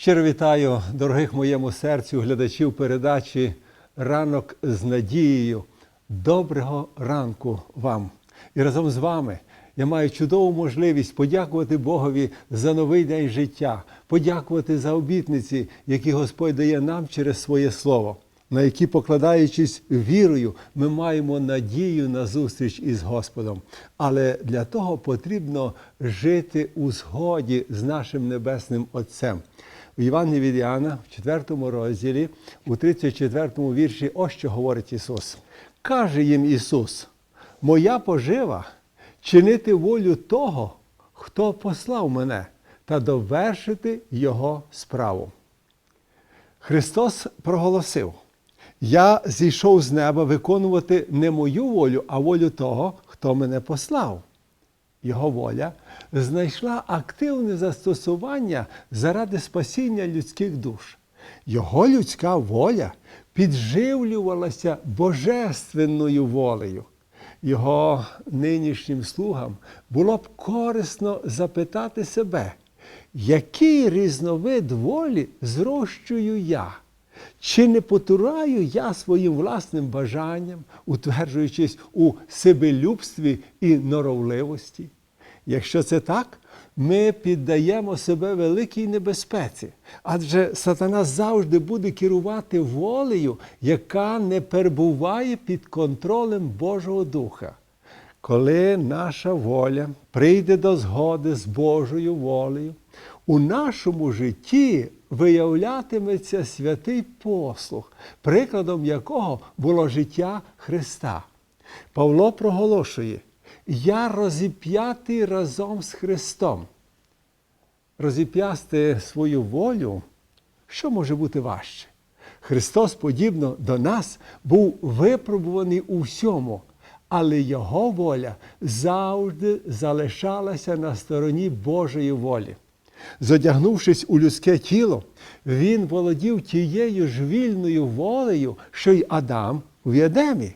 Щиро вітаю дорогих моєму серцю глядачів передачі Ранок з надією. Доброго ранку вам! І разом з вами я маю чудову можливість подякувати Богові за новий день життя, подякувати за обітниці, які Господь дає нам через своє слово, на які, покладаючись вірою, ми маємо надію на зустріч із Господом. Але для того потрібно жити у згоді з нашим Небесним Отцем. В Івангелії від Іоанна, в 4 розділі, у 34 вірші, ось що говорить Ісус. Каже їм Ісус: Моя пожива чинити волю того, хто послав мене, та довершити Його справу. Христос проголосив: Я зійшов з неба виконувати не мою волю, а волю того, хто мене послав. Його воля знайшла активне застосування заради спасіння людських душ. Його людська воля підживлювалася божественною волею. Його нинішнім слугам було б корисно запитати себе, який різновид волі зрощую я? Чи не потураю я своїм власним бажанням, утверджуючись у себелюбстві і норовливості? Якщо це так, ми піддаємо себе великій небезпеці, адже сатана завжди буде керувати волею, яка не перебуває під контролем Божого Духа. Коли наша воля прийде до згоди з Божою волею, у нашому житті виявлятиметься святий послух, прикладом якого було життя Христа. Павло проголошує: Я розіп'ятий разом з Христом. Розіп'ясти свою волю, що може бути важче? Христос, подібно до нас, був випробуваний у всьому, але Його воля завжди залишалася на стороні Божої волі. Зодягнувшись у людське тіло, він володів тією ж вільною волею, що й Адам в Єдемі.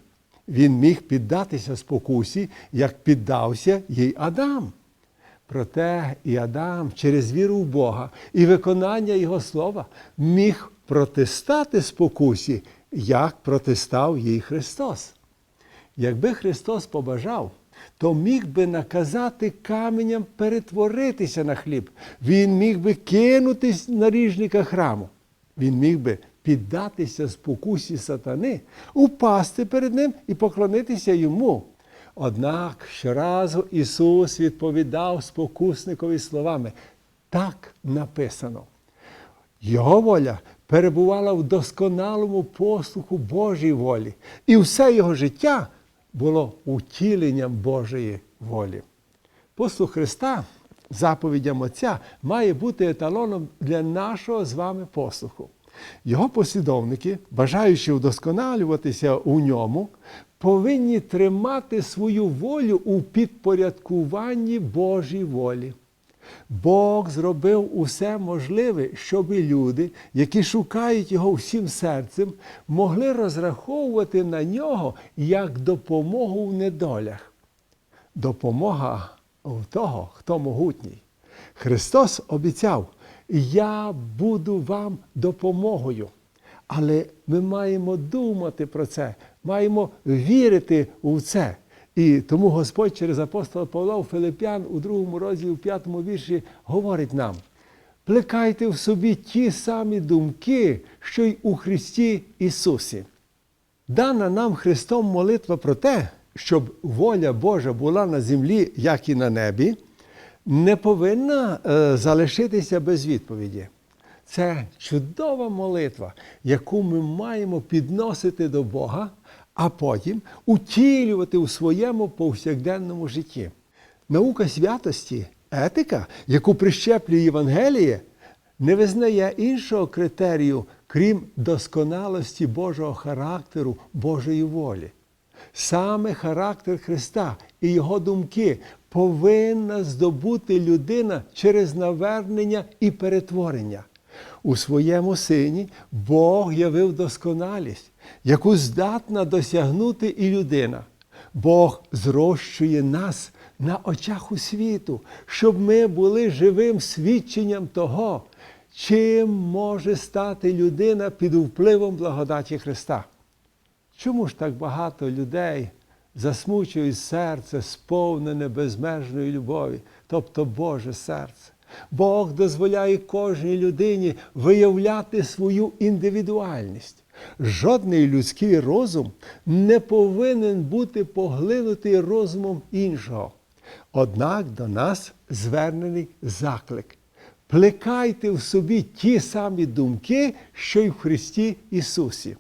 Він міг піддатися спокусі, як піддався їй Адам. Проте і Адам через віру в Бога і виконання Його слова міг протистати спокусі, як протистав їй Христос. Якби Христос побажав, то міг би наказати каменям перетворитися на хліб. Він міг би кинутись на ріжника храму. Він міг би піддатися спокусі сатани, упасти перед ним і поклонитися йому. Однак щоразу Ісус відповідав спокусникові словами: так написано. Його воля перебувала в досконалому послуху Божій волі, і все його життя було утіленням Божої волі. Послух Христа, заповідям Отця, має бути еталоном для нашого з вами послуху. Його послідовники, бажаючи вдосконалюватися у ньому, повинні тримати свою волю у підпорядкуванні Божій волі. Бог зробив усе можливе, щоб люди, які шукають його всім серцем, могли розраховувати на нього як допомогу в недолях. Допомога в того, хто могутній. Христос обіцяв, я буду вам допомогою. Але ми маємо думати про це, маємо вірити у це. І тому Господь через апостола Павла у Филип'ян у другому розділі, у п'ятому вірші говорить нам: плекайте в собі ті самі думки, що й у Христі Ісусі. Дана нам Христом молитва про те, щоб воля Божа була на землі, як і на небі, не повинна е, залишитися без відповіді. Це чудова молитва, яку ми маємо підносити до Бога, а потім утілювати у своєму повсякденному житті. Наука святості, етика, яку прищеплює Євангеліє, не визнає іншого критерію, крім досконалості Божого характеру, Божої волі. Саме характер Христа і Його думки повинна здобути людина через навернення і перетворення. У своєму сині Бог явив досконалість, яку здатна досягнути і людина. Бог зрощує нас на очах у світу, щоб ми були живим свідченням того, чим може стати людина під впливом благодаті Христа? Чому ж так багато людей засмучують серце, сповнене безмежної любові, тобто Боже серце? Бог дозволяє кожній людині виявляти свою індивідуальність. Жодний людський розум не повинен бути поглинутий розумом іншого. Однак до нас звернений заклик. Плекайте в собі ті самі думки, що й в Христі Ісусі.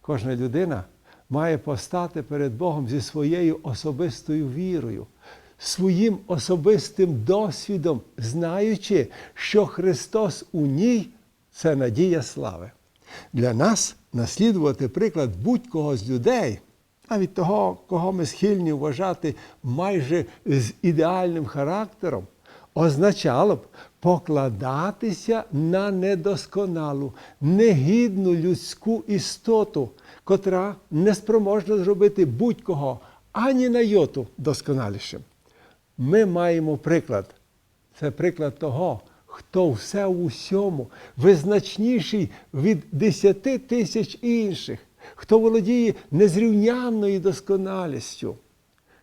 Кожна людина має постати перед Богом зі своєю особистою вірою, своїм особистим досвідом, знаючи, що Христос у ній це надія слави. Для нас наслідувати приклад будь-кого з людей, навіть того, кого ми схильні вважати майже з ідеальним характером, означало б покладатися на недосконалу, негідну людську істоту, котра не спроможна зробити будь-кого ані на йоту досконалішим. Ми маємо приклад. Це приклад того, хто все в усьому визначніший від десяти тисяч інших, хто володіє незрівнянною досконалістю.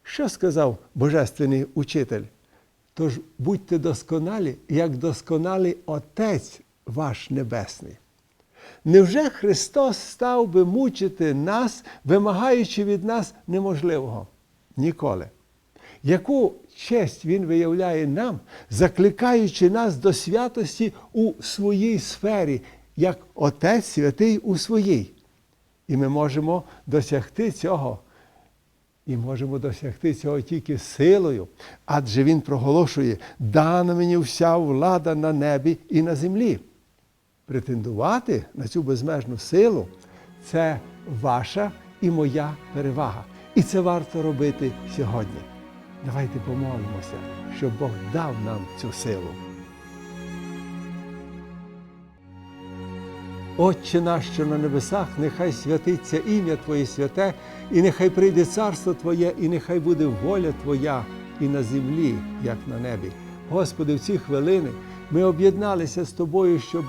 Що сказав Божественний учитель? Тож будьте досконалі, як досконалий Отець ваш Небесний. Невже Христос став би мучити нас, вимагаючи від нас неможливого? Ніколи. Яку честь Він виявляє нам, закликаючи нас до святості у своїй сфері, як Отець святий у своїй. І ми можемо досягти цього. І можемо досягти цього тільки силою, адже Він проголошує, дана мені вся влада на небі і на землі. Претендувати на цю безмежну силу це ваша і моя перевага. І це варто робити сьогодні. Давайте помолимося, щоб Бог дав нам цю силу. Отче наш, що на небесах, нехай святиться ім'я Твоє святе, і нехай прийде царство Твоє, і нехай буде воля Твоя і на землі, як на небі. Господи, в ці хвилини ми об'єдналися з Тобою, щоб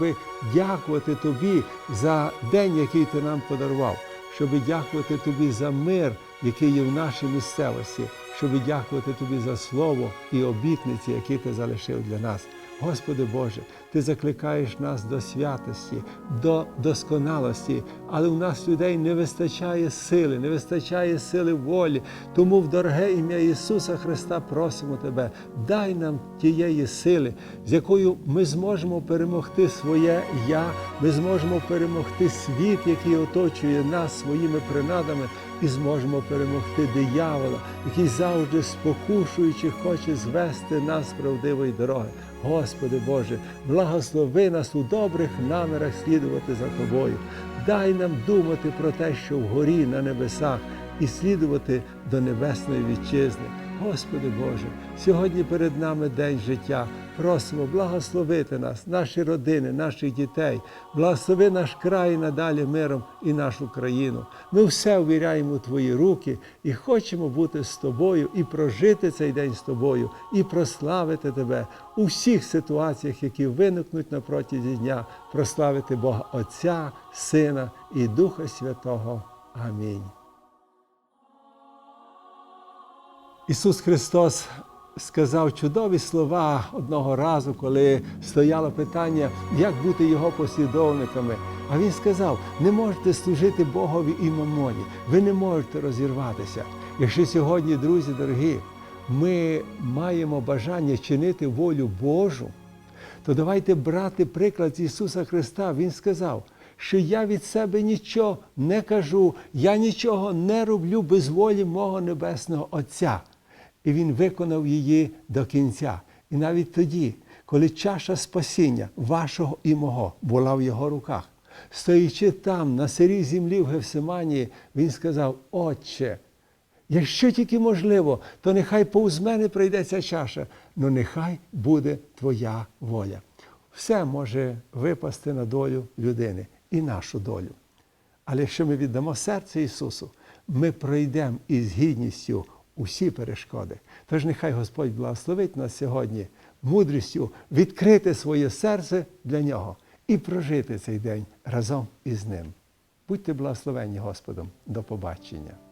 дякувати Тобі за день, який Ти нам подарував, щоб дякувати Тобі за мир, який є в нашій місцевості, щоб дякувати Тобі за слово і обітниці, які Ти залишив для нас. Господи Боже, Ти закликаєш нас до святості, до досконалості, але у нас людей не вистачає сили, не вистачає сили волі. Тому в дороге ім'я Ісуса Христа просимо Тебе, дай нам тієї сили, з якою ми зможемо перемогти своє Я, ми зможемо перемогти світ, який оточує нас своїми принадами, і зможемо перемогти диявола, який завжди спокушуючи, хоче звести нас правдивої дороги. Господи Боже, благослови нас у добрих намірах слідувати за Тобою. Дай нам думати про те, що вгорі на небесах, і слідувати до небесної вітчизни. Господи Боже, сьогодні перед нами день життя. Просимо благословити нас, наші родини, наших дітей, благослови наш край надалі миром і нашу країну. Ми все ввіряємо у Твої руки і хочемо бути з тобою, і прожити цей день з тобою, і прославити Тебе у всіх ситуаціях, які виникнуть на протязі дня, прославити Бога Отця, Сина і Духа Святого. Амінь. Ісус Христос сказав чудові слова одного разу, коли стояло питання, як бути Його послідовниками. А Він сказав: не можете служити Богові і мамоні, ви не можете розірватися. Якщо сьогодні, друзі дорогі, ми маємо бажання чинити волю Божу, то давайте брати приклад Ісуса Христа. Він сказав, що я від себе нічого не кажу, я нічого не роблю без волі мого Небесного Отця. І Він виконав її до кінця. І навіть тоді, коли чаша спасіння вашого і мого була в його руках, стоячи там, на сирій землі в Гевсиманії, він сказав: Отче, якщо тільки можливо, то нехай повз мене прийде ця чаша, але нехай буде Твоя воля. Все може випасти на долю людини і нашу долю. Але якщо ми віддамо серце Ісусу, ми пройдемо із гідністю усі перешкоди. Тож нехай Господь благословить нас сьогодні мудрістю відкрити своє серце для нього і прожити цей день разом із ним. Будьте благословені Господом. До побачення.